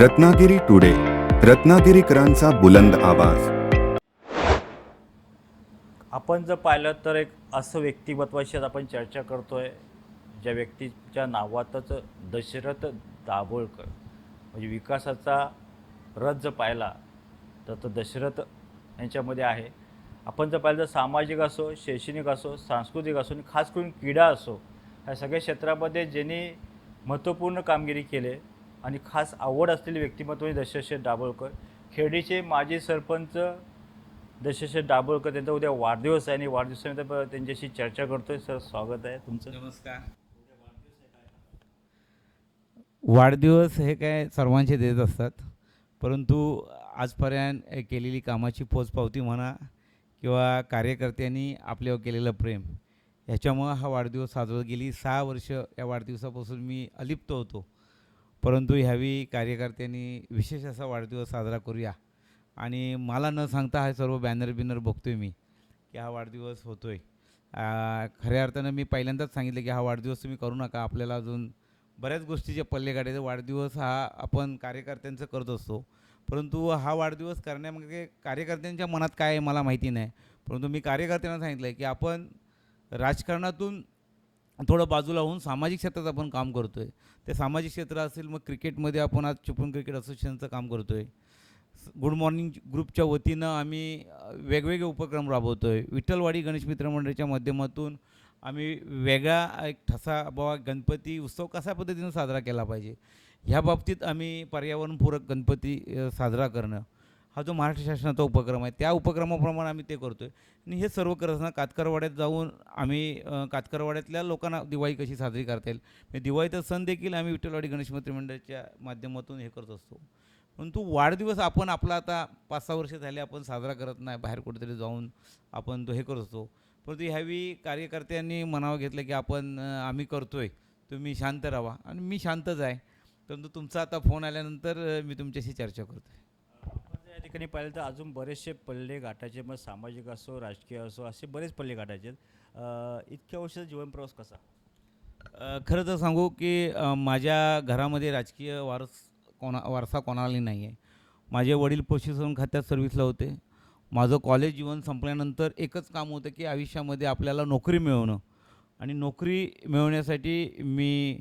Ratnagiri today रत्नागिरीकरांचा बुलंद आवाज. आपण जर पाहिलं तर एक असं व्यक्तिमत्वाशी आपण चर्चा करतोय ज्या व्यक्तीच्या नावातच दशरथ दाभोळकर म्हणजे विकासाचा रथ जर पाहिला तर तो दशरथ यांच्यामध्ये आहे. आपण जर पाहिलं तर सामाजिक असो शैक्षणिक असो सांस्कृतिक असो आणि खास करून क्रीडा असो ह्या सगळ्या क्षेत्रामध्ये ज्यांनी महत्त्वपूर्ण कामगिरी केले आणि खास आवड असलेले व्यक्तिमत्व म्हणजे दशरथ दाभोळकर. खेडीचे माजी सरपंच दशरथ दाभोळकर त्यांचा उद्या वाढदिवस आहे आणि वाढदिवसानिमित्त त्यांच्याशी चर्चा करतोय. सर स्वागत आहे तुमचं. नमस्कार. वाढदिवस हे काय सर्वांचे देत असतात परंतु आजपर्यंत केलेली कामाची पोचपावती म्हणा किंवा कार्यकर्त्यांनी आपल्यावर केलेलं प्रेम ह्याच्यामुळं हा वाढदिवस साजरा गेली. सहा वर्ष या वाढदिवसापासून मी अलिप्त होतो. परंतु ह्यावेळी कार्यकर्त्यांनी विशेष असा वाढदिवस साजरा करूया. आणि मला न सांगता हा सर्व बॅनर बिनर बघतोय मी की हा वाढदिवस होतो आहे खऱ्या अर्थानं मी पहिल्यांदाच सांगितलं की हा वाढदिवस तुम्ही करू नका. आपल्याला अजून बऱ्याच गोष्टीचे पल्ले काढायचे. वाढदिवस हा आपण कार्यकर्त्यांचं करत असतो. परंतु हा वाढदिवस करण्यामागे कार्यकर्त्यांच्या मनात काय आहे मला माहिती नाही. परंतु मी कार्यकर्त्यांना सांगितलं आहे की आपण राजकारणातून थोडं बाजूला होऊन सामाजिक क्षेत्रात आपण काम करतो आहे ते सामाजिक क्षेत्र असेल मग क्रिकेटमध्ये आपण आज चिपळूण क्रिकेट असोसिएशनचं काम करतो आहे गुड मॉर्निंग ग्रुपच्या वतीनं आम्ही वेगवेगळे उपक्रम राबवतो आहे विठ्ठलवाडी गणेश मित्र मंडळाच्या माध्यमातून आम्ही वेगळा एक ठसा बाबा गणपती उत्सव कशा पद्धतीनं साजरा केला पाहिजे? ह्या बाबतीत आम्ही पर्यावरणपूरक गणपती साजरा करणं. हा जो महाराष्ट्र शासनाचा उपक्रम आहे त्या उपक्रमाप्रमाणे आम्ही ते करतो आहे आणि हे सर्व करत असताना कातकरवाड्यात जाऊन आम्ही कातकरवाड्यातल्या लोकांना दिवाळी कशी साजरी करता येईल? म्हणजे दिवाळीचा सण देखील आम्ही विठ्ठलवाडी गणेश मित्र मंडळाच्या माध्यमातून हे करत असतो. परंतु वाढदिवस आपण आपला आता पाच सहा वर्ष झाले आपण साजरा करत नाही बाहेर कुठेतरी जाऊन आपण तो हे करत असतो. परंतु ह्यावेळी कार्यकर्त्यांनी मनावं घेतलं की आपण आम्ही करतो आहे तुम्ही शांत राहा. आणि मी शांतच आहे. परंतु तुमचा आता फोन आल्यानंतर मी तुमच्याशी चर्चा करतो आहे ठिकाणी पाहिलं तर अजून बरेचसे पल्ले गाठायचे मग सामाजिक असो राजकीय असो असे बरेच पल्ले गाठायचे आहेत. इतक्या वर्षाचा जीवनप्रवास कसा? खरं तर सांगू की माझ्या घरामध्ये राजकीय वारस कोणा वारसा कोणालाही नाही आहे. माझे वडील पशुसन खात्यात सर्व्हिसला होते. माझं कॉलेज जीवन संपल्यानंतर एकच काम होतं की आयुष्यामध्ये आपल्याला नोकरी मिळवणं. आणि नोकरी मिळवण्यासाठी मी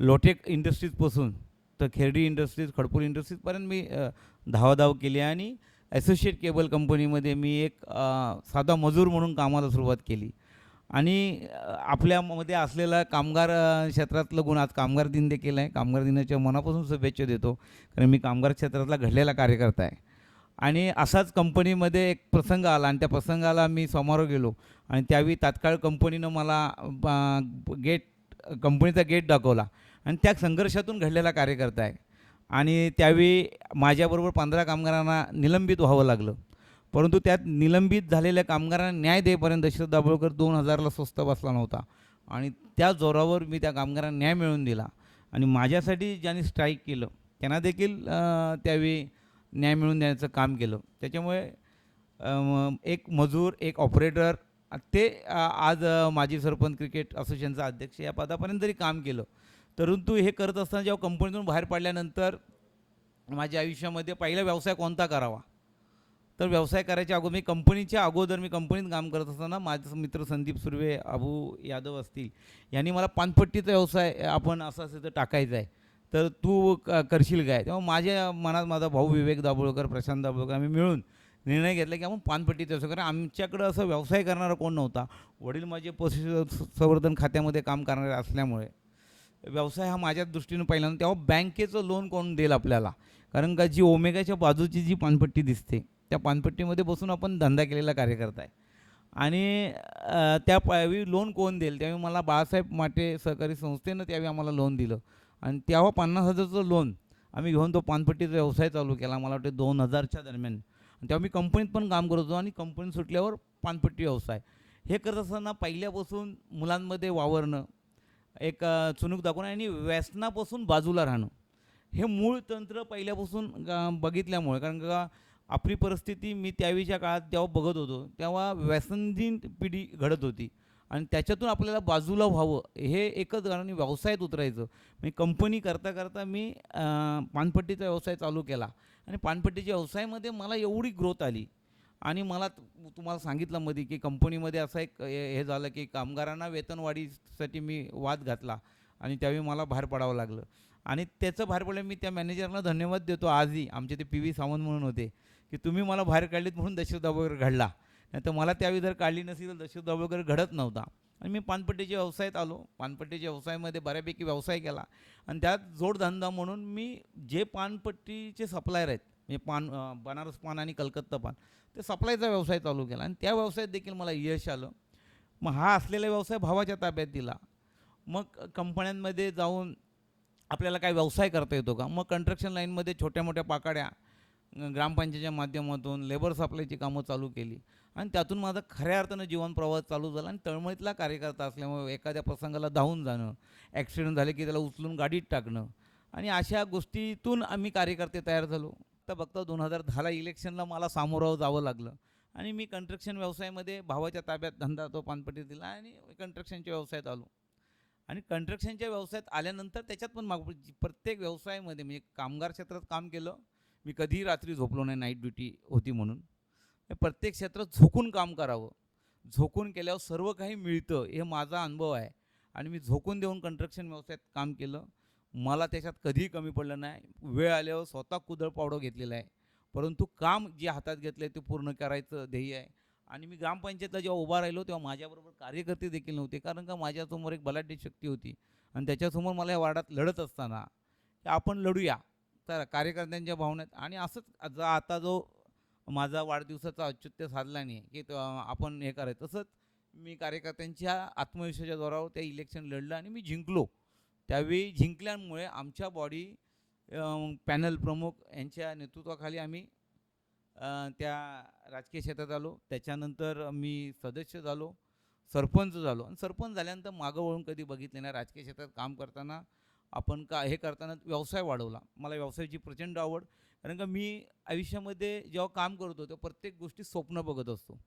लोटेक इंडस्ट्रीजपासून तर खेरडी इंडस्ट्रीज खडपूर इंडस्ट्रीजपर्यंत मी धावाधाव केली आणि ॲसोशिएट केबल कंपनीमध्ये मी एक साधा मजूर म्हणून कामाला सुरुवात केली. आणि आपल्यामध्ये असलेला कामगार क्षेत्रातलं गुण आज कामगार दिन देखील आहे. कामगार दिनाच्या मनापासून शुभेच्छा देतो. कारण मी कामगार क्षेत्रातला घडलेला कार्यकर्ता आहे. आणि असाच कंपनीमध्ये एक प्रसंग आला आणि त्या प्रसंगाला मी समारोह गेलो. आणि त्यावेळी तात्काळ कंपनीनं मला गेट कंपनीचा गेट दाखवला. आणि त्या संघर्षातून घडलेला कार्यकर्ता आहे. आणि त्यावेळी माझ्याबरोबर पंधरा कामगारांना निलंबित व्हावं लागलं. परंतु त्यात निलंबित झालेल्या कामगारांना न्याय देईपर्यंत दशरथ दाभोळकर दोन हजारला स्वस्त बसला नव्हता. आणि त्या जोरावर मी त्या कामगारांना न्याय मिळवून दिला. आणि माझ्यासाठी ज्यांनी स्ट्राईक केलं त्यांना देखील त्यावेळी न्याय मिळवून देण्याचं काम केलं. त्याच्यामुळे एक मजूर एक ऑपरेटर ते आज माजी सरपंच क्रिकेट असोसिएशनचा अध्यक्ष या पदापर्यंत जरी काम केलं परंतु हे करत असताना जेव्हा कंपनीतून बाहेर पडल्यानंतर माझ्या आयुष्यामध्ये पहिला व्यवसाय कोणता करावा? तर व्यवसाय करायच्या अगोदर मी कंपनीच्या अगोदर मी कंपनीत काम करत असताना माझे मित्र संदीप सुर्वे अबू यादव असतील यांनी मला पानपट्टीचा व्यवसाय आपण असं असं तर टाकायचा आहे. तर तू क- करशील काय? तेव्हा माझ्या मनात माझा भाऊ विवेक दाभोळकर प्रशांत दाभोळकर आम्ही मिळून निर्णय घेतला की आपण पानपट्टीचा व्यवसाय कारण आमच्याकडं असं व्यवसाय करणारा कोण नव्हता. वडील माझे पशु संवर्धन खात्यामध्ये काम करणारे असल्यामुळे व्यवसाय हा माझ्या दृष्टीनं पहिल्यांदा तेव्हा बँकेचं लोन कोण देईल आपल्याला? कारण का जी ओमेगाच्या बाजूची जी पानपट्टी दिसते त्या पानपट्टीमध्ये बसून आपण धंदा केलेला कार्यकर्ता आहे. आणि त्या त्यावेळी लोन कोण देईल? त्यावेळी मला बाळासाहेब माटे सहकारी संस्थेनं त्यावेळी आम्हाला लोन दिलं. आणि तेव्हा पन्नास हजारचं लोन आम्ही घेऊन तो पानपट्टीचा व्यवसाय चालू केला. मला वाटतं दोन हजारच्या दरम्यान. तेव्हा मी कंपनीत पण काम करत होतो आणि कंपनी सुटल्यावर पानपट्टी व्यवसाय. हे करत असताना पहिल्यापासून मुलांमध्ये वावरणं एक चुनूक चुणूक दाखवणं आणि व्यसनापासून बाजूला राहणं. हे मूळ तंत्र पहिल्यापासून बघितल्यामुळे. कारण का आपली परिस्थिती मी त्यावेळीच्या काळात जेव्हा बघत होतो तेव्हा व्यसनधीन पिढी घडत होती. आणि त्याच्यातून आपल्याला बाजूला व्हावं हे एकच कारण व्यवसायात उतरायचं. मी कंपनी करता करता मी पानपट्टीचा व्यवसाय चालू केला. आणि पानपट्टीच्या व्यवसायामध्ये मला एवढी ग्रोथ आली. आणि मला तु- तुम्हाला सांगितलं मध्ये की कंपनीमध्ये असं एक हे झालं की कामगारांना वेतनवाढीसाठी मी वाद घातला आणि त्यावेळी मला बाहेर पडावं लागलं. आणि त्याचं बाहेर पडलं मी त्या मॅनेजरला धन्यवाद देतो आजही आमचे ते पी व्ही सावंत म्हणून होते की तुम्ही मला बाहेर काढलीत म्हणून दशरथ वगैरे घडला. नाही तर मला त्यावेळी जर काढली नसेल तर दशरथ वगैरे घडत नव्हता. आणि मी पानपट्टीच्या व्यवसायात आलो पानपट्टीच्या व्यवसायामध्ये बऱ्यापैकी व्यवसाय केला. आणि त्यात जोडधंदा म्हणून मी जे पानपट्टीचे सप्लायर आहेत म्हणजे पान बनारस पान आणि कलकत्ता पान. ते सप्लायचा व्यवसाय चालू केला आणि त्या व्यवसायात देखील मला यश आलं. मग हा असलेला व्यवसाय भावाच्या ताब्यात दिला. मग कंपन्यांमध्ये जाऊन आपल्याला काय व्यवसाय करता येतो का? मग कन्स्ट्रक्शन लाईनमध्ये छोट्या मोठ्या पाकाड्या ग्रामपंचायतीच्या माध्यमातून लेबर सप्लायची कामं चालू केली. आणि त्यातून माझा खऱ्या अर्थानं जीवन प्रवास चालू झाला आणि तळमळीतला कार्यकर्ता असल्यामुळे एखाद्या प्रसंगाला धावून जाणं ॲक्सिडेंट झाले की त्याला उचलून गाडीत टाकणं. आणि अशा गोष्टीतून आम्ही कार्यकर्ते तयार झालो. बघता बघता दोन हजार दहाला इलेक्शनला मला सामोरं जावं लागलं. आणि मी कन्स्ट्रक्शन व्यवसायामध्ये भावाच्या ताब्यात धंदा तो पानपट्टी दिला आणि कन्स्ट्रक्शनच्या व्यवसायात आलो. आणि कन्स्ट्रक्शनच्या व्यवसायात आल्यानंतर त्याच्यात पण माग प्रत्येक व्यवसायामध्ये म्हणजे कामगार क्षेत्रात काम केलं. मी कधीही रात्री झोपलो नाही नाईट ड्युटी होती म्हणून. प्रत्येक क्षेत्रात झोकून काम करावं. झोकून केल्यावर सर्व काही मिळतं हे माझा अनुभव आहे. आणि मी झोकून देऊन कन्स्ट्रक्शन व्यवसायात काम केलं. मला त्याच्यात कधीही कमी पडलं नाही. वेळ आल्यावर स्वतः कुदळ पावडं घेतलेलं आहे. परंतु काम जे हातात घेतलं आहे ते पूर्ण करायचं ध्येय आहे. आणि मी ग्रामपंचायतला जेव्हा उभा राहिलो तेव्हा माझ्याबरोबर कार्यकर्ते देखील नव्हते. कारण का माझ्यासमोर एक बलाढ्य शक्ती होती. आणि त्याच्यासमोर मला या वार्डात लढत असताना की आपण लढूया. तर कार्यकर्त्यांच्या भावनेत आणि असंच जा आता जो माझा वाढदिवसाचा औचित्य साधला नाही की आपण हे करायचं. तसंच मी कार्यकर्त्यांच्या आत्मविश्वासाच्या जोरावर त्या इलेक्शन लढलं आणि मी जिंकलो. त्यावेळी जिंकल्यामुळे आमच्या बॉडी पॅनल प्रमुख यांच्या नेतृत्वाखाली आम्ही त्या राजकीय क्षेत्रात आलो. त्याच्यानंतर मी सदस्य झालो सरपंच झालो. आणि सरपंच झाल्यानंतर मागं वळून कधी बघितले नाही. राजकीय क्षेत्रात काम करताना आपण का हे करताना व्यवसाय वाढवला. मला व्यवसायाची प्रचंड आवड. कारण का मी आयुष्यामध्ये जेव्हा काम करतो तेव्हा प्रत्येक गोष्टी स्वप्न बघत असतो.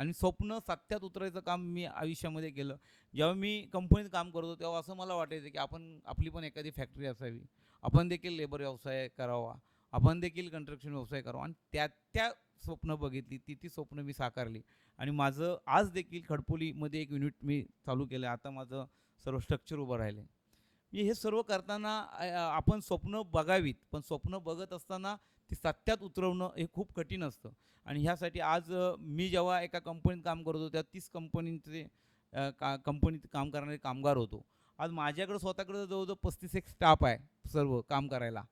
आणि स्वप्न सत्यात उतरायचं काम मी आयुष्यामध्ये केलं. जेव्हा मी कंपनीत काम करतो तेव्हा असं मला वाटायचं की आपण आपली पण एखादी फॅक्टरी असावी. आपण देखील लेबर व्यवसाय करावा. आपण देखील कंस्ट्रक्शन व्यवसाय करावा. आणि त्या त्या स्वप्न बघितली ती ती स्वप्न मी साकारली. आणि माझं आज देखील खडपोलीमध्ये एक युनिट मी चालू केलं. आहे आता माझं सर्व स्ट्रक्चर उभं राहिलं मी हे सर्व करताना आपण स्वप्न बघावीत. पण स्वप्न बघत असताना ती सत्यात उतरवणं हे खूप कठीण असतं. आणि ह्यासाठी आज मी जेव्हा एका कंपनीत काम करत होतो त्या तीस कंपनीचे का कंपनीत काम करणारे कामगार होतो. आज माझ्याकडं स्वतःकडं जवळजवळ पस्तीस एक स्टाफ आहे सर्व काम करायला.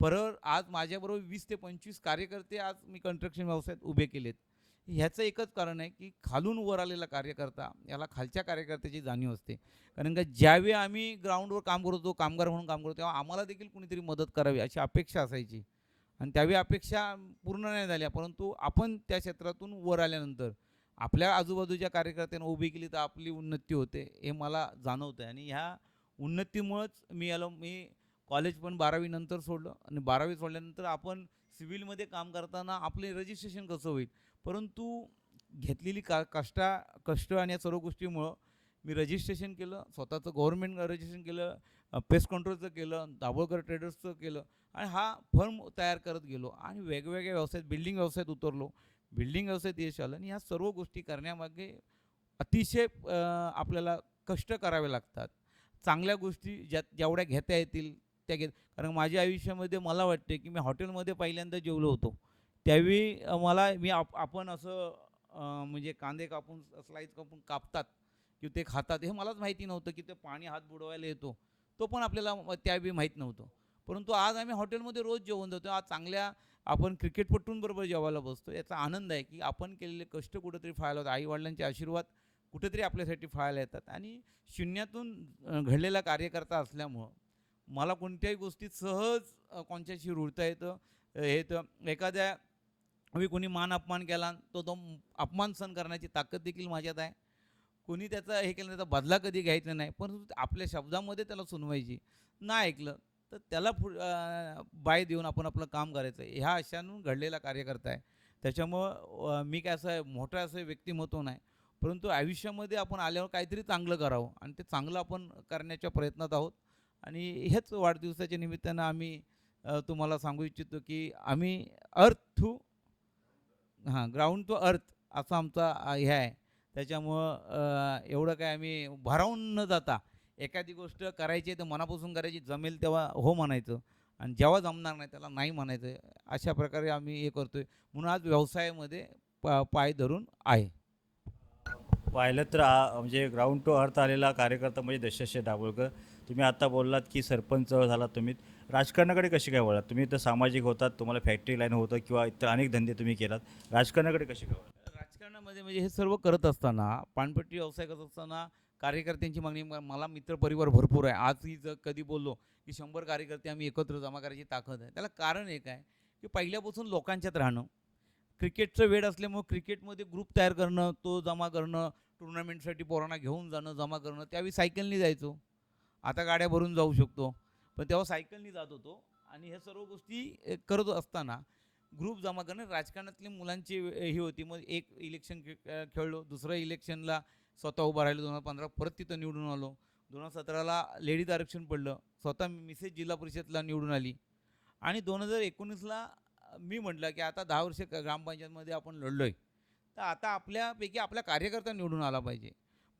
पर आज माझ्याबरोबर वीस ते पंचवीस कार्यकर्ते आज मी कन्स्ट्रक्शन व्यवसायात उभे केलेत. ह्याचं एकच कारण आहे की खालून वर आलेला कार्यकर्ता याला खालच्या कार्यकर्त्याची जाणीव असते. कारण का ज्यावेळी आम्ही ग्राउंडवर काम करतो कामगार म्हणून काम करतो तेव्हा आम्हाला देखील कुणीतरी मदत करावी अशी अपेक्षा असायची. आणि त्यावेळी अपेक्षा पूर्ण नाही झाल्या परंतु आपण त्या क्षेत्रातून वर आल्यानंतर आपल्या आजूबाजूच्या कार्यकर्त्यांना उभी केली तर आपली उन्नती होते हे मला जाणवतं आहे आणि ह्या उन्नतीमुळंच मी आलो मी कॉलेज पण बारावीनंतर सोडलं आणि बारावी सोडल्यानंतर आपण सिव्हिलमध्ये काम करताना आपले रजिस्ट्रेशन कसं होईल? परंतु घेतलेली का कष्टा कष्ट आणि या सर्व गोष्टीमुळं मी रजिस्ट्रेशन केलं स्वतःचं गव्हर्नमेंट रजिस्ट्रेशन केलं पेस्ट कंट्रोलचं केलं दाभोळकर ट्रेडर्सचं केलं. आणि हा फर्म तयार करत गेलो आणि वेगवेगळ्या व्यवसायात बिल्डिंग व्यवसायात उतरलो. बिल्डिंग व्यवसायात यश आलं आणि ह्या सर्व गोष्टी करण्यामागे अतिशय आपल्याला कष्ट करावे लागतात. चांगल्या गोष्टी ज्या जेवढ्या घेता येतील त्या घेत कारण माझ्या आयुष्यामध्ये मला वाटते की मी हॉटेलमध्ये पहिल्यांदा जेवलो होतो. त्यावेळी मला मी आप आपण असं म्हणजे कांदे कापून स्लाईस कापून कापतात की ते खातात हे मलाच माहिती नव्हतं की ते पाणी हात बुडवायला येतो. तो पण आपल्याला त्यावेळी माहीत नव्हतं. परंतु आज आम्ही हॉटेलमध्ये रोज जेवण जातो. आज चांगल्या आपण क्रिकेटपटूंबरोबर जेवायला बसतो. याचा आनंद आहे की आपण केलेले कष्ट कुठेतरी फायला होतात. आईवडिलांचे आशीर्वाद कुठेतरी आपल्यासाठी फायला येतात. आणि शून्यातून घडलेला कार्यकर्ता असल्यामुळं मला कोणत्याही गोष्टीत सहज अ, रुळता येतं हे तर एखाद्या मी कोणी मान अपमान केला तो तो अपमान सहन करण्याची ताकद देखील माझ्यात आहे. कोणी त्याचा हे केलं त्याचा बदला कधी घ्यायचा नाही. परंतु आपल्या शब्दामध्ये त्याला सुनवायची. नाही ऐकलं तर त्याला फु बाय देऊन आपण आपलं काम करायचं. आहे ह्या अशानं घडलेला कार्यकर्ता आहे. त्याच्यामुळं मी काय असं मोठं असं व्यक्तिमत्व नाही. परंतु आयुष्यामध्ये आपण आल्यावर काहीतरी चांगलं करावं आणि ते चांगलं आपण करण्याच्या प्रयत्नात आहोत. आणि हेच वाढदिवसाच्या निमित्तानं आम्ही तुम्हाला सांगू इच्छितो की आम्ही अर्थ टू हां ग्राउंड टू अर्थ असा आमचा हे आहे. त्याच्यामुळं एवढं काय आम्ही भारावून न जाता एखादी गोष्ट करायची आहे तर मनापासून करायची जमेल तेव्हा हो म्हणायचं. आणि जेव्हा जमणार नाही त्याला नाही म्हणायचं. अशा प्रकारे आम्ही हे करतो आहे म्हणून आज व्यवसायामध्ये पा पाय धरून आहे. पाहिलं तर म्हणजे ग्राउंड टू अर्थ आलेला कार्यकर्ता म्हणजे दशरथ दाभोळकर. तुम्ही आता बोललात की सरपंच झालात तुम्ही. राजकारणाकडे कशी काय वळलात? तुम्ही तर सामाजिक होतात तुम्हाला फॅक्टरी लाईन होतं किंवा इतर अनेक धंदे तुम्ही केलात. राजकारणाकडे कशी काय वळलात? राजकारणामध्ये म्हणजे हे सर्व करत असताना पानपट्टी व्यवसाय करत असताना कार्यकर्त्यांची मागणी मला मित्रपरिवार भरपूर आहे. आजही जर कधी बोललो की शंभर कार्यकर्ते आम्ही एकत्र जमा करायची ताकद आहे. त्याला कारण एक आहे की पहिल्यापासून लोकांच्यात राहणं क्रिकेटचं वेळ असल्यामुळं क्रिकेटमध्ये ग्रुप तयार करणं तो जमा करणं टुर्नामेंटसाठी पोरांना घेऊन जाणं जमा करणं त्यावेळी सायकलनी जायचो. आता गाड्या भरून जाऊ शकतो. पण तेव्हा सायकलनी जात होतो आणि ह्या सर्व गोष्टी करत असताना ग्रुप जमा करणं राजकारणातली मुलांची ही होती. मग एक इलेक्शन खेळलो. दुसरं इलेक्शनला स्वतः उभं राहिलो दोन हजार पंधरा परत तिथं निवडून आलो. दोन हजार सतराला लेडीज आरक्षण पडलं. स्वतः मिसेस जिल्हा परिषदला निवडून आली. आणि दोन हजार एकोणीसला मी म्हटलं की आता दहा वर्ष ग्रामपंचायतमध्ये आपण लढलो आहे तर आता आपल्यापैकी आपला कार्यकर्ता निवडून आला पाहिजे.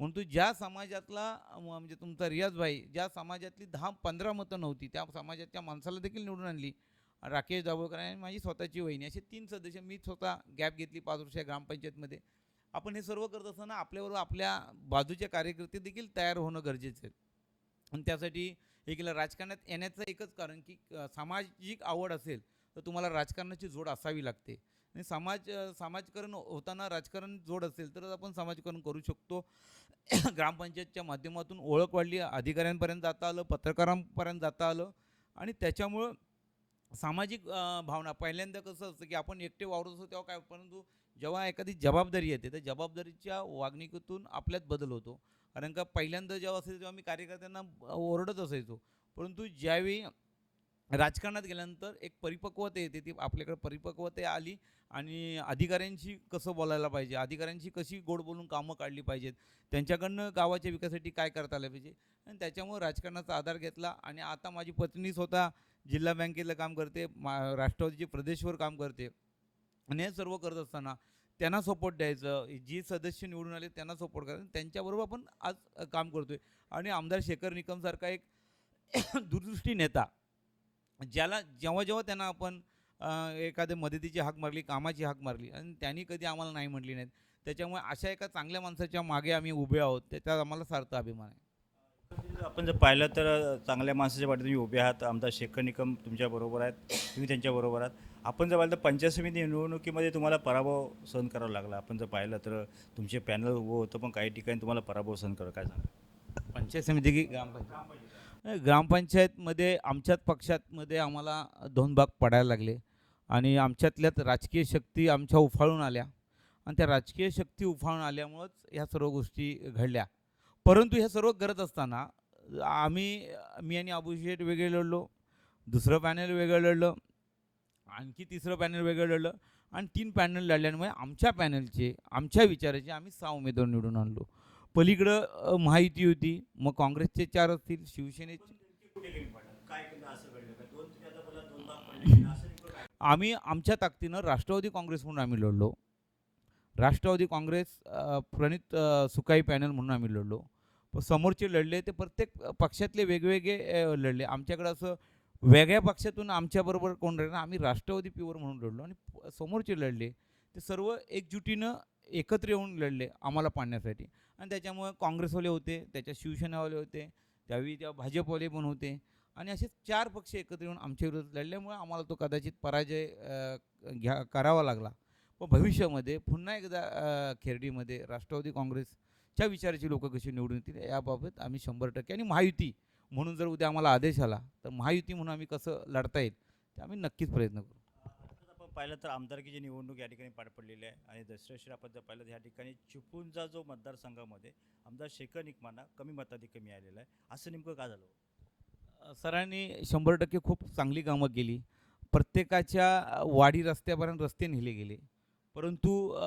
म्हणून तू ज्या समाजातला म्हणजे तुमचा रियाज भाई ज्या समाजातली दहा पंधरा मतं नव्हती त्या समाजाच्या माणसाला देखील निवडून आणली. राकेश दाभोळकर आणि माझी स्वतःची वहिनी असे तीन सदस्य मी स्वतः गॅप घेतली पाच वर्ष ग्रामपंचायतमध्ये. आपण हे सर्व करत असताना आपल्याबरोबर आपल्या बाजूचे कार्यकर्ते देखील तयार होणं गरजेचं आहे. आणि त्यासाठी एकीला राजकारणात येण्याचं एकच कारण की सामाजिक आवड असेल तर तुम्हाला राजकारणाची जोड असावी लागते. आणि समाज समाजकरण होताना राजकारण जोड असेल तरच आपण समाजकरण करू शकतो. ग्रामपंचायतच्या माध्यमातून ओळख वाढली अधिकाऱ्यांपर्यंत जाता आलं पत्रकारांपर्यंत जाता आलं. आणि त्याच्यामुळं सामाजिक भावना पहिल्यांदा कसं असतं की आपण एकटे वावरत असतो तेव्हा काय परंतु जेव्हा एखादी जबाबदारी येते तर जबाबदारीच्या वागणुकीतून आपल्यात बदल होतो. कारण का पहिल्यांदा जेव्हा असायचं तेव्हा मी कार्यकर्त्यांना ओरडत असायचो. परंतु ज्यावेळी राजकारणात गेल्यानंतर एक परिपक्वता येते ती आपल्याकडे परिपक्वता आली आणि अधिकाऱ्यांशी कसं बोलायला पाहिजे अधिकाऱ्यांशी कशी गोड बोलून कामं काढली पाहिजेत त्यांच्याकडनं गावाच्या विकासासाठी काय करता आलं पाहिजे आणि त्याच्यामुळे राजकारणाचा आधार घेतला आणि आता माझी पत्नी स्वतः जिल्हा बँकेतलं काम करते मा राष्ट्रवादीचे प्रदेशवर काम करते. आणि हे सर्व करत असताना त्यांना सपोर्ट द्यायचं जी सदस्य निवडून आले त्यांना सपोर्ट करायचं. त्यांच्याबरोबर आपण आज काम करतो आहे आणि आमदार शेखर निकमसारखा एक दूरदृष्टी नेता ज्याला जेव्हा जेव्हा त्यांना आपण एखाद्या मदतीची हाक मारली कामाची हाक मारली आणि त्यांनी कधी आम्हाला नाही म्हटली नाहीत. त्याच्यामुळे अशा एका चांगल्या माणसाच्या मागे आम्ही उभे आहोत. त्याचा आम्हाला सार्थ अभिमान आहे. आपण जर पाहिलं तर चांगल्या माणसाच्या पाठी तुम्ही उभे आहात. आमदार शेखर निकम तुमच्याबरोबर आहेत. तुम्ही त्यांच्याबरोबर आहात. आपण जर पाहिलं तर पंचायत समिती निवडणुकीमध्ये तुम्हाला पराभव सहन करावा लागला. आपण जर पाहिलं तर तुमचे पॅनल उभं होतं पण काही ठिकाणी तुम्हाला पराभव सहन करावं काय सांगा पंचायत समिती की ग्रामपंचायत ग्रामपंचायतमध्ये आमच्याच पक्षातमध्ये आम्हाला दोन भाग पडायला लागले. आणि आमच्यातल्यात राजकीय शक्ती आमच्या उफाळून आल्या. आणि त्या राजकीय शक्ती उफाळून आल्यामुळंच ह्या सर्व गोष्टी घडल्या. परंतु ह्या सर्व करत असताना आम्ही मी आणि अभिषेक वेगळे लढलो दुसरं पॅनल वेगळं लढलं आणखी तिसरं पॅनल वेगळं लढलं आणि तीन पॅनल लढल्यामुळे आमच्या पॅनलचे आमच्या विचाराचे आम्ही सहा उमेदवार निवडून आणलो. पलीकडं महायुती होती मग काँग्रेसचे चार असतील शिवसेनेचे आम्ही आमच्या ताकदीनं राष्ट्रवादी काँग्रेस म्हणून आम्ही लढलो. राष्ट्रवादी काँग्रेस प्रणित सुकाई पॅनल म्हणून आम्ही लढलो. समोरचे लढले ते प्रत्येक पक्षातले वेगवेगळे लढले. आमच्याकडं असं वेगळ्या पक्षातून आमच्याबरोबर कोण राहिलं आम्ही राष्ट्रवादी प्युअर म्हणून लढलो आणि समोरचे लढले. ते सर्व एकजुटीनं एकत्र येऊन लढले आम्हाला पाडण्यासाठी. आणि त्याच्यामुळे काँग्रेसवाले होते त्याच्या शिवसेनावाले होते त्यावेळी त्या भाजपवाले पण होते. आणि असे चार पक्ष एकत्र येऊन आमच्या विरोधात लढल्यामुळे आम्हाला तो कदाचित पराजय घ्या करावा लागला. पण भविष्यामध्ये पुन्हा एकदा खेरडीमध्ये राष्ट्रवादी काँग्रेसच्या विचाराची लोक कशी निवडून येतील याबाबत आम्ही शंभर टक्के आणि महायुती म्हणून जर उद्या आम्हाला आदेश आला तर महायुती म्हणून आम्ही कसं लढता येईल ते आम्ही नक्कीच प्रयत्न करू. आपण पाहिलं तर आमदारकीची निवडणूक या ठिकाणी पार पडलेली आहे आणि दसऱ्याशी आपण जर पाहिलं तर या ठिकाणी चिपळूणचा जो मतदारसंघामध्ये आमदार शेखर निकमांना कमी मताधिक्य मिळालेला आहे. असं नेमकं का झालं? सरांनी शंभर टक्के खूप चांगली कामं केली. प्रत्येकाच्या वाडी रस्त्यापर्यंत रस्ते नेले गेले. परंतु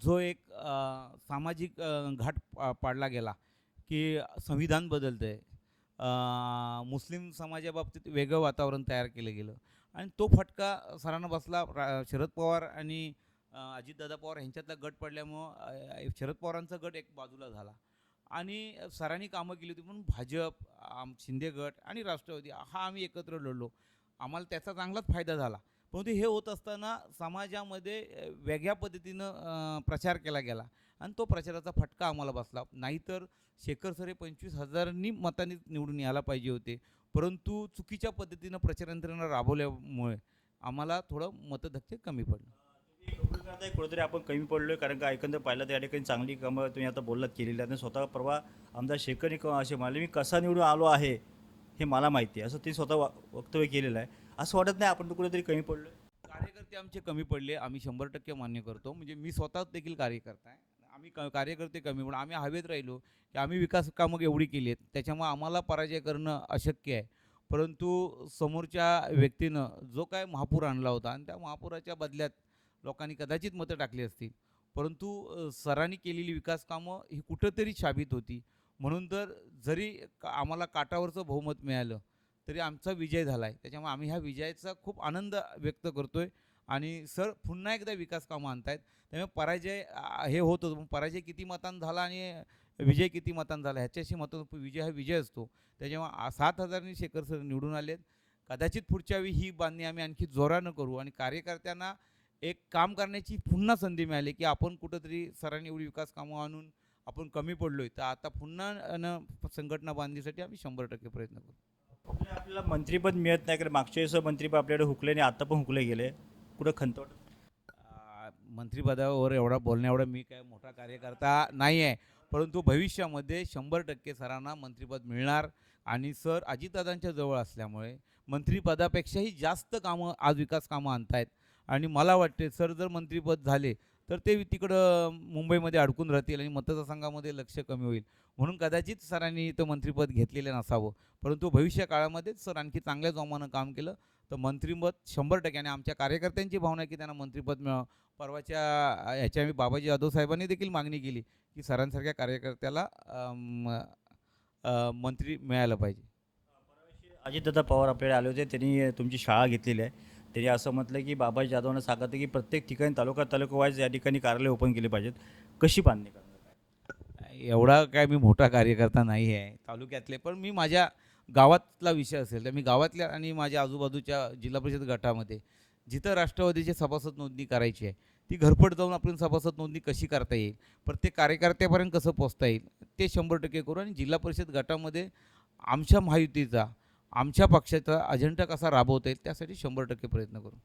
जो एक सामाजिक घाट पाडला गेला की संविधान बदलतं आहे मुस्लिम समाजाबाबतीत वेगळं वातावरण तयार केलं गेलं. आणि तो फटका सरांना बसला रा- शरद पवार आणि अजितदादा पवार यांच्यातला गट पडल्यामुळं शरद पवारांचा गट एक बाजूला झाला. आणि सरांनी कामं केली होती म्हणून भाजप आम शिंदे गट आणि राष्ट्रवादी हा आम्ही एकत्र लढलो. आम्हाला त्याचा चांगलाच फायदा झाला. परंतु हे होत असताना समाजामध्ये वेगळ्या पद्धतीनं प्रचार केला गेला. आणि तो प्रचाराचा फटका आम्हाला बसला. नाहीतर शेखर सर हे पंचवीस हजारांनी मतांनी निवडून यायला पाहिजे होते. परंतु चुकीच्या पद्धतीनं प्रचार यंत्रणा राबवल्यामुळे आम्हाला थोडं मतधक्के कमी पडलं. कुठेतरी आपण कमी पडलोय कारण का एकंदर पाहिलं तर या ठिकाणी चांगली कामं तुम्ही आता बोललात केलेली आहे आणि स्वतः परवा आमदार शेखरने क- असे म्हणाले मी कसा निवडून आलो आहे हे मला माहिती आहे. असं ते स्वतः वक्तव्य केलेलं आहे. असं वाटत नाही आपण कुठेतरी कमी पडलो कार्यकर्ते आमचे कमी पडले आम्ही शंभर टक्के मान्य करतो. म्हणजे मी स्वतः देखील कार्यकर्ता आहे. आम्ही क कार्यकर्ते कमी पण आम्ही हवेत राहिलो की आम्ही विकास कामं एवढी केली आहेत त्याच्यामुळे आम्हाला पराजय करणं अशक्य आहे. परंतु समोरच्या व्यक्तीनं जो काय महापूर आणला होता आणि त्या महापुराच्या बदल्यात लोकांनी कदाचित मतं टाकली असतील. परंतु सरांनी केलेली विकास कामं ही कुठंतरी शाबित होती. म्हणून तर जरी का- आम्हाला काटावरचं बहुमत मिळालं तरी आमचा विजय झाला आहे त्याच्यामुळे आम्ही ह्या विजयाचा खूप आनंद व्यक्त करतो आहे आणि सर पुन्हा एकदा विकास कामं आणतायत. त्यामुळे पराजय हे होत होतं. पण पराजय किती मतान झाला आणि विजय किती मतान झाला ह्याच्याशी मतं विजय हा विजय असतो. त्याच्यामुळे सात हजारांनी शेखर सर निवडून आलेत. कदाचित पुढच्या वेळी ही बांधणी आम्ही आणखी जोरानं करू. आणि कार्यकर्त्यांना एक काम करण्याची पुन्हा संधी मिळाली की आपण कुठंतरी सरांनी एवढी विकास कामं आणून आपण कमी पडलो आहे तर आता पुन्हा न संघटना बांधणीसाठी आम्ही शंभर टक्के प्रयत्न करू. आपल्याला मंत्रीपद मिळत नाही कारण मागच्या वेळेस मंत्रीपद आपल्याकडे हुकले आणि आता पण हुकले गेले. कुठं खंत मंत्रीपदावर मंत्रिपदावर एवढा बोलण्या मी काय मोठा कार्यकर्ता नाही आहे परंतु भविष्यामध्ये शंभर टक्के सरांना मंत्रिपद मिळणार आणि सर अजितदादांच्या जवळ असल्यामुळे मंत्रिपदापेक्षाही जास्त कामं आज विकास कामं आणतायत. आणि मला वाटते सर जर मंत्रिपद झाले तर ते तिकडं मुंबईमध्ये अडकून राहतील आणि मतदारसंघामध्ये लक्ष कमी होईल. म्हणून कदाचित सरांनी इथं मंत्रिपद घेतलेलं नसावं. परंतु भविष्य काळामध्येच सर आणखी चांगल्या जोमानं काम केलं तर मंत्रिपद शंभर टक्के आणि आमच्या कार्यकर्त्यांची भावना की त्यांना मंत्रिपद मिळावं. परवाच्या ह्याच्या आम्ही बाबाजी जाधव साहेबांनी देखील मागणी केली की सरांसारख्या कार्यकर्त्याला मंत्री मिळायला पाहिजे. अजितदादा पवार आपल्याकडे आले होते. त्यांनी तुमची शाळा घेतलेली आहे. त्यांनी असं म्हटलं की बाबा जाधवनं सांगितलं की प्रत्येक ठिकाणी तालुका तालुका वाईज या ठिकाणी कार्यालय ओपन केले पाहिजेत. कशी बांधणी करणार? एवढा काय मी मोठा कार्यकर्ता नाही आहे तालुक्यातले पण मी माझ्या गावातला विषय असेल तर मी गावातल्या आणि माझ्या आजूबाजूच्या जिल्हा परिषद गटामध्ये जिथं राष्ट्रवादीची सभासद नोंदणी करायची आहे ती घरपट जाऊन आपण सभासद नोंदणी कशी करता येईल प्रत्येक कार्यकर्त्यापर्यंत कसं पोचता येईल ते शंभर टक्के करू. आणि जिल्हा परिषद गटामध्ये आमच्या महायुतीचा आमच्या पक्षाचा अजेंडा कसा राबवता येईल त्यासाठी शंभर टक्के प्रयत्न करू.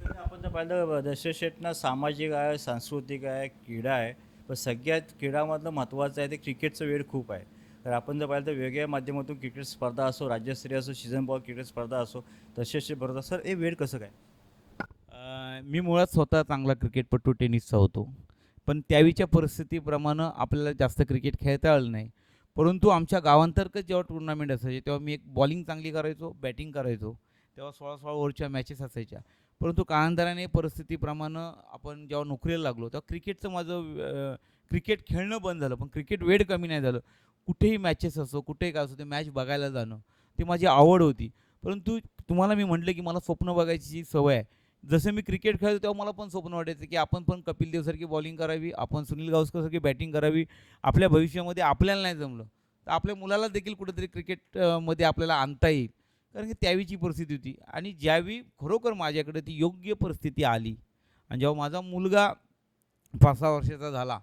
तर आपण जर पाहिलं दशशेटना सामाजिक आहे सांस्कृतिक आहे क्रीडा आहे. पण सगळ्यात क्रीडामधलं महत्त्वाचं आहे ते क्रिकेटचं वेळ खूप आहे. तर आपण जर पाहिलं तर वेगळ्या माध्यमातून क्रिकेट स्पर्धा असो राज्यस्तरीय असो सीझन बॉल क्रिकेट स्पर्धा असो दशशे बरोबर सर हे वेळ कसं काय? मी मुळात स्वतः चांगला क्रिकेटपटू टेनिसचा होतो. पण त्यावेळीच्या परिस्थितीप्रमाणे आपल्याला जास्त क्रिकेट खेळता आलं नाही. परंतु आमच्या गावांतर्गत जेव्हा टुर्नामेंट असायचे तेव्हा मी एक बॉलिंग चांगली करायचो बॅटिंग करायचो. तेव्हा सोळा सोळा ओव्हरच्या मॅचेस असायच्या. परंतु कालांतराने परिस्थितीप्रमाणे आपण जेव्हा नोकरीला लागलो तेव्हा क्रिकेटचं माझं क्रिकेट खेळणं बंद झालं. पण क्रिकेट वेळ कमी नाही झालं. कुठेही मॅचेस असो कुठेही काय असो ते मॅच बघायला जाणं ती माझी आवड होती. परंतु तुम्हाला मी म्हटलं की मला स्वप्न बघायची जी सवय आहे जसं मी क्रिकेट खेळतो तेव्हा मला पण स्वप्न वाटायचं की आपण पण कपिल देवसारखी बॉलिंग करावी आपण सुनील गावस्करसारखी बॅटिंग करावी. आपल्या भविष्यामध्ये आपल्याला नाही जमलं. तर आपल्या मुलाला देखील कुठेतरी क्रिकेटमध्ये आपल्याला आणता येईल. कारण की त्यावेळीची परिस्थिती होती. आणि ज्यावेळी खरोखर माझ्याकडे ती योग्य परिस्थिती आली आणि जेव्हा माझा मुलगा पाच सहा वर्षाचा झाला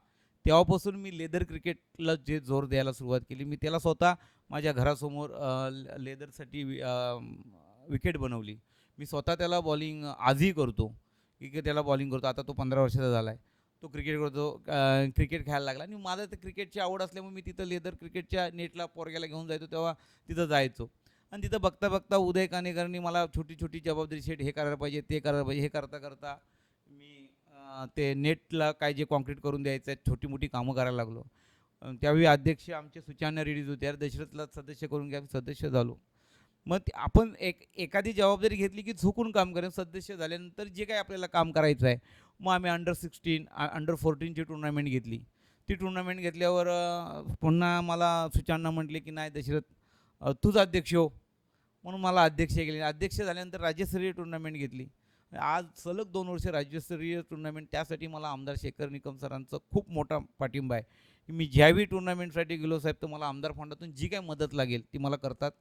तेव्हापासून मी लेदर क्रिकेटला जे जोर द्यायला सुरुवात केली. मी त्याला स्वतः माझ्या घरासमोर लेदरसाठी विकेट बनवली. मी स्वतः त्याला बॉलिंग आजही करतो. की त्याला बॉलिंग करतो. आता तो पंधरा वर्षाचा झाला आहे तो क्रिकेट करतो क्रिकेट खेळायला लागला. आणि माझं तर क्रिकेटची आवड असल्यामुळे मी तिथं लेदर क्रिकेटच्या नेटला पोरग्याला घेऊन जायचो तेव्हा तिथं जायचो. आणि तिथं बघता बघता उदय कानेकरनी मला छोटी छोटी जबाबदारी शेट हे करायला पाहिजे ते करायला पाहिजे हे करता करता मी ते नेटला काय जे कॉन्क्रीट करून द्यायचं आहे छोटी मोठी कामं करायला लागलो. त्यावेळी अध्यक्ष आमचे सुचान रेडीज होते. यार दशरथला सदस्य करून घ्या सदस्य झालो. मग ते आपण एक एखादी जबाबदारी घेतली की झुकून काम करेन सदस्य झाल्यानंतर जे काही आपल्याला काम करायचं आहे मग आम्ही अंडर सिक्स्टीन अंडर फोर्टीनची टुर्नामेंट घेतली. ती टुर्नामेंट घेतल्यावर पुन्हा मला सुचांना म्हटले की नाही दशरथ तूच अध्यक्ष हो. म्हणून मला अध्यक्ष केले. अध्यक्ष झाल्यानंतर राज्यस्तरीय टुर्नामेंट घेतली. आज सलग दोन वर्ष राज्यस्तरीय टुर्नामेंट त्यासाठी मला आमदार शेखर निकम सरांचं खूप मोठा पाठिंबा आहे. की मी ज्यावेळी टुर्नामेंटसाठी गेलो साहेब तर मला आमदार फंडातून जी काही मदत लागेल ती मला करतात.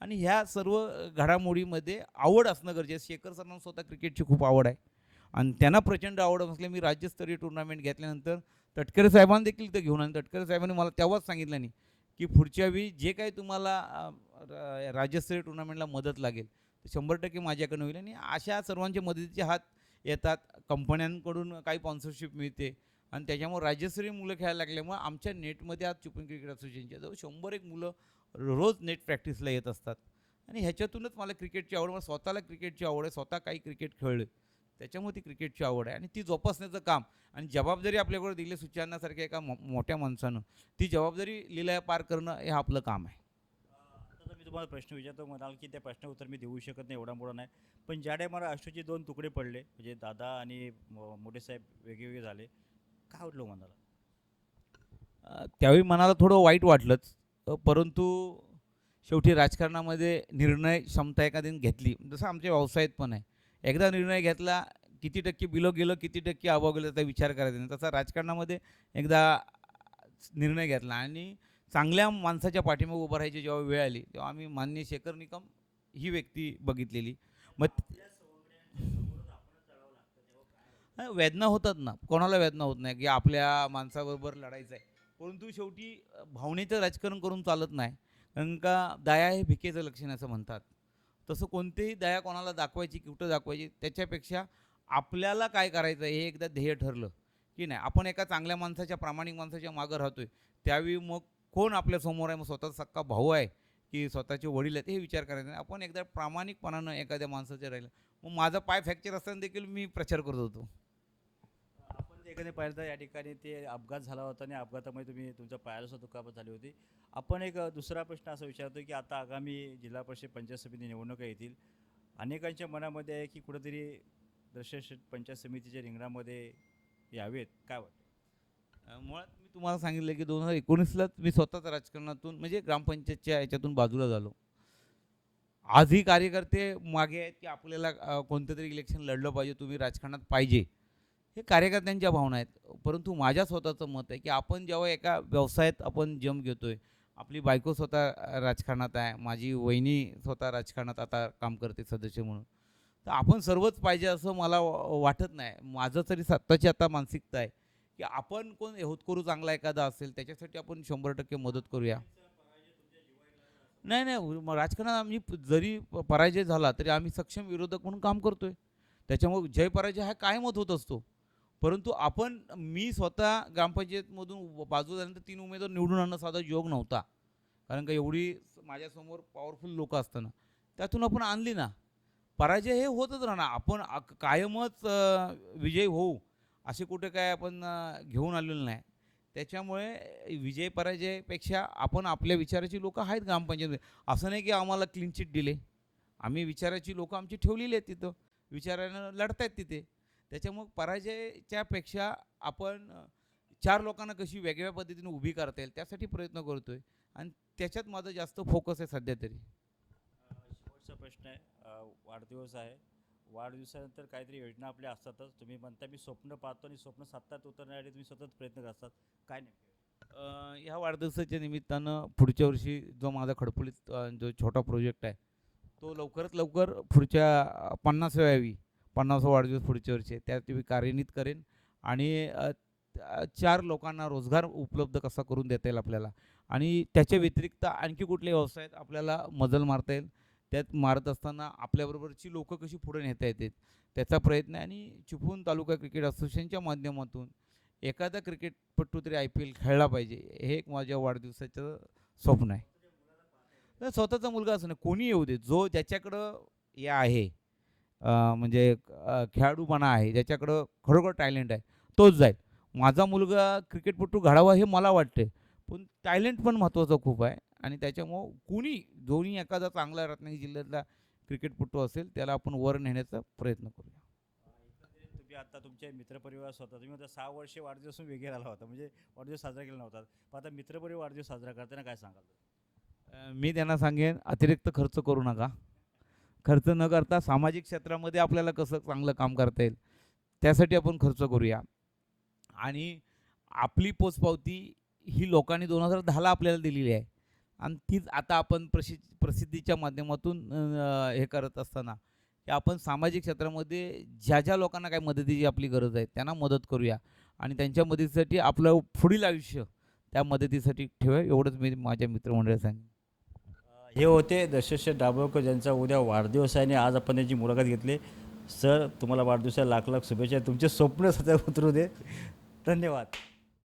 आणि ह्या सर्व घडामोडीमध्ये आवड असणं गरजेचं. शेखर सरांना स्वतः क्रिकेटची खूप आवड आहे. आणि त्यांना प्रचंड आवड असल्या मी राज्यस्तरीय टुर्नामेंट घेतल्यानंतर तटकरे साहेबांना देखील ते घेऊन आणि तटकरे साहेबांनी मला तेव्हाच सांगितलं नाही की पुढच्या वेळी जे काही तुम्हाला राज्यस्तरीय टुर्नामेंटला मदत लागेल ते शंभर टक्के माझ्याकडनं होईल. आणि अशा सर्वांच्या मदतीचे हात येतात. कंपन्यांकडून काही स्पॉन्सरशिप मिळते. आणि त्याच्यामुळे राज्यस्तरीय मुलं खेळायला लागल्यामुळे आमच्या नेटमध्ये आज चुपन क्रिकेट असोसिएशनच्या जवळ शंभर एक मुलं रोज नेट प्रॅक्टिसला येत असतात. आणि ह्याच्यातूनच मला क्रिकेटची आवड मला स्वतःला क्रिकेटची आवड आहे स्वतः काही क्रिकेट खेळलं त्याच्यामुळे ती क्रिकेटची आवड आहे. आणि ती जोपासण्याचं काम आणि जबाबदारी आपल्याकडे दिली सुचांनासारख्या एका मो मोठ्या माणसानं ती जबाबदारी लिलाय पार करणं हे आपलं काम आहे. आता मी तुम्हाला प्रश्न विचारतो म्हणाल की त्या प्रश्न उत्तर मी देऊ शकत नाही एवढा मोठा नाही. पण ज्या टायमाला अष्टचे दोन तुकडे पडले म्हणजे दादा आणि मोठे साहेब वेगवेगळे झाले काय वाटलं अ, त्यावेळी मनाला थोडं वाईट वाटलंच. परंतु शेवटी राजकारणामध्ये निर्णय क्षमता एखाद्याने घेतली जसं आमच्या व्यवसायात पण आहे. एकदा निर्णय घेतला किती टक्के बिलो गेलं किती टक्के अभाव गेलं त्याचा विचार करायचा नाही. तसा राजकारणामध्ये एकदा निर्णय घेतला आणि चांगल्या माणसाच्या पाठीमागे उभं राहायची जेव्हा वेळ आली तेव्हा आम्ही मान्य शेखर निकम ही व्यक्ती बघितलेली. मग वेदना होतात ना. कोणाला वेदना होत नाही की आपल्या माणसाबरोबर लढायचं आहे परंतु शेवटी भावनेचं राजकारण करून चालत नाही. कारण का दया हे भिकेचं लक्षण असं म्हणतात. तसं कोणतेही दया कोणाला दाखवायची कुठं दाखवायची त्याच्यापेक्षा आपल्याला काय करायचं आहे हे एकदा ध्येय ठरलं. की नाही आपण एका चांगल्या माणसाच्या प्रामाणिक माणसाच्या मागं राहतोय. त्यावेळी मग कोण आपल्यासमोर आहे? मग स्वतःचा सक्का भाऊ आहे की स्वतःचे वडील आहेत? हे विचार करायचे. नाही आपण एकदा प्रामाणिकपणानं एखाद्या माणसाचे राहिलं. मग माझा पाय फ्रॅक्चर असताना देखील मी प्रचार करत होतो. ठिकाणी पाहिलं तर या ठिकाणी ते अपघात झाला होता आणि अपघातामध्ये तुम्ही तुमच्या पायाला दुखापत झाली होती. आपण एक दुसरा प्रश्न असा विचारतो की आता आगामी जिल्हा परिषद पंचायत समिती निवडणुका येतील. अनेकांच्या मनामध्ये आहे की कुठंतरी दशरथ पंचायत समितीच्या रिंगणामध्ये यावेत. काय वाटतं? मुळात मी तुम्हाला सांगितलं की दोन हजार एकोणीसलाच मी स्वतःच राजकारणातून म्हणजे ग्रामपंचायतच्या याच्यातून बाजूला झालो. आजही कार्यकर्ते मागे आहेत की आपल्याला कोणतं तरी इलेक्शन लढलं पाहिजे तुम्ही राजकारणात पाहिजे. हे कार्यकर्त्यांच्या भावना आहेत. परंतु माझ्या स्वतःचं मत आहे की आपण जेव्हा एका व्यवसायात आपण जम घेतोय आपली बायको स्वतः राजकारणात आहे माझी वहिनी स्वतः राजकारणात आता काम करते सदस्य म्हणून तर आपण सर्वच पाहिजे असं मला वाटत नाही. माझं तरी स्वतःची आता मानसिकता आहे की आपण कोण होतकरू चांगला एखादा असेल त्याच्यासाठी आपण शंभर टक्के मदत करूया. नाही नाही राजकारणात आम्ही जरी पराजय झाला तरी आम्ही सक्षम विरोधक म्हणून काम करतोय. त्याच्यामुळे जय पराजय हा कायमच होत असतो. परंतु आपण मी स्वतः ग्रामपंचायतमधून व- बाजू झाल्यानंतर तीन उमेदवार निवडून आणणं साधा योग नव्हता. कारण का एवढी माझ्यासमोर पॉवरफुल लोक असताना. त्यातून आपण आणली ना. पराजय हे होतच राहणार. आपण कायमच विजय होऊ असे कुठे काय आपण घेऊन आलेलो नाही. त्याच्यामुळे विजय पराजयपेक्षा आपण आपल्या विचाराची लोकं आहेत ग्रामपंचायतीमध्ये. असं नाही की आम्हाला क्लीन चिट दिले. आम्ही विचाराची लोकं आमची ठेवलेली आहेत तिथं. विचारानं लढत आहेत तिथे. त्याच्यामुळे पराजयच्यापेक्षा आपण अ, चार लोकांना कशी वेगळ्या पद्धतीने उभी करता येईल त्यासाठी प्रयत्न करतोय. आणि त्याच्यात माझं जास्त फोकस आहे सध्या तरी. शेवटचा प्रश्न आहे. वाढदिवस आहे. वाढदिवसानंतर काहीतरी योजना आपल्या असतातच. तुम्ही म्हणता मी स्वप्न पाहतो आणि स्वप्न सातात उतरण्यासाठी तुम्ही सतत प्रयत्न करतात. काय अ, ह्या वाढदिवसाच्या निमित्तानं पुढच्या वर्षी जो माझा खडपोलीत जो छोटा प्रोजेक्ट आहे तो लवकरात लवकर पुढच्या अ, पन्नासाव्या यावी पन्नास वाढदिवस पुढच्या वर्षी आहे. त्यात मी कार्यान्वित करेन. आणि चार लोकांना रोजगार उपलब्ध कसा करून देता येईल आपल्याला? आणि त्याच्या व्यतिरिक्त आणखी कुठल्या व्यवसायात आपल्याला मजल मारता येईल. त्यात मारत असताना आपल्याबरोबरची लोकं कशी पुढे नेता येतात त्याचा प्रयत्न आहे. आणि चिपळूण तालुका क्रिकेट असोसिएशनच्या माध्यमातून एखादा क्रिकेटपटू तरी आय पी एल खेळला पाहिजे. हे एक माझ्या वाढदिवसाचं स्वप्न आहे. तर स्वतःचा मुलगा असं नाही कोणी येऊ दे. जो ज्याच्याकडं हे आहे म्हणजे खेळाडूपणा आहे ज्याच्याकडं खरोखर टॅलेंट आहे तोच जाईल. माझा मुलगा क्रिकेटपटू घडावा हे मला वाटते पण टॅलेंट पण महत्त्वाचं खूप आहे आणि त्याच्यामुळं कुणी दोन्ही एखादा चांगला रत्नागिरी जिल्ह्यातला क्रिकेटपटू असेल त्याला आपण वर नेण्याचा प्रयत्न करूया. तुम्ही आता तुमचे मित्रपरिवार होता तुम्ही आता सहा वर्षे वाढदिवस वेगळे आला होता म्हणजे वाढदिवस साजरा केला नव्हता. पण आता मित्रपरिवार वाढदिवस साजरा करताना काय सांगाल? मी त्यांना सांगेन अतिरिक्त खर्च करू नका. खर्च न करता सामाजिक क्षेत्रामध्ये आपल्याला कसं चांगलं काम करता येईल त्यासाठी आपण खर्च करूया. आणि आपली पोचपावती ही लोकांनी दोन हजार दहाला आपल्याला दिलेली आहे. आणि तीच आता आपण प्रसि प्रसिद्धीच्या माध्यमातून हे करत असताना की आपण सामाजिक क्षेत्रामध्ये ज्या ज्या लोकांना काही मदतीची आपली गरज आहे त्यांना मदत करूया. आणि त्यांच्या मदतीसाठी आपलं पुढील आयुष्य त्या मदतीसाठी ठेवा एवढंच मी माझ्या मित्रमंडळी सांगेन. हे होते दशरथ दाभोळकर ज्यांचा उद्या वाढदिवस आहे आणि आज आपण त्यांची मुलाखत घेतली. सर तुम्हाला वाढदिवसाला लाख लाख शुभेच्छा. तुमचे स्वप्न सध्या उतरू दे. धन्यवाद.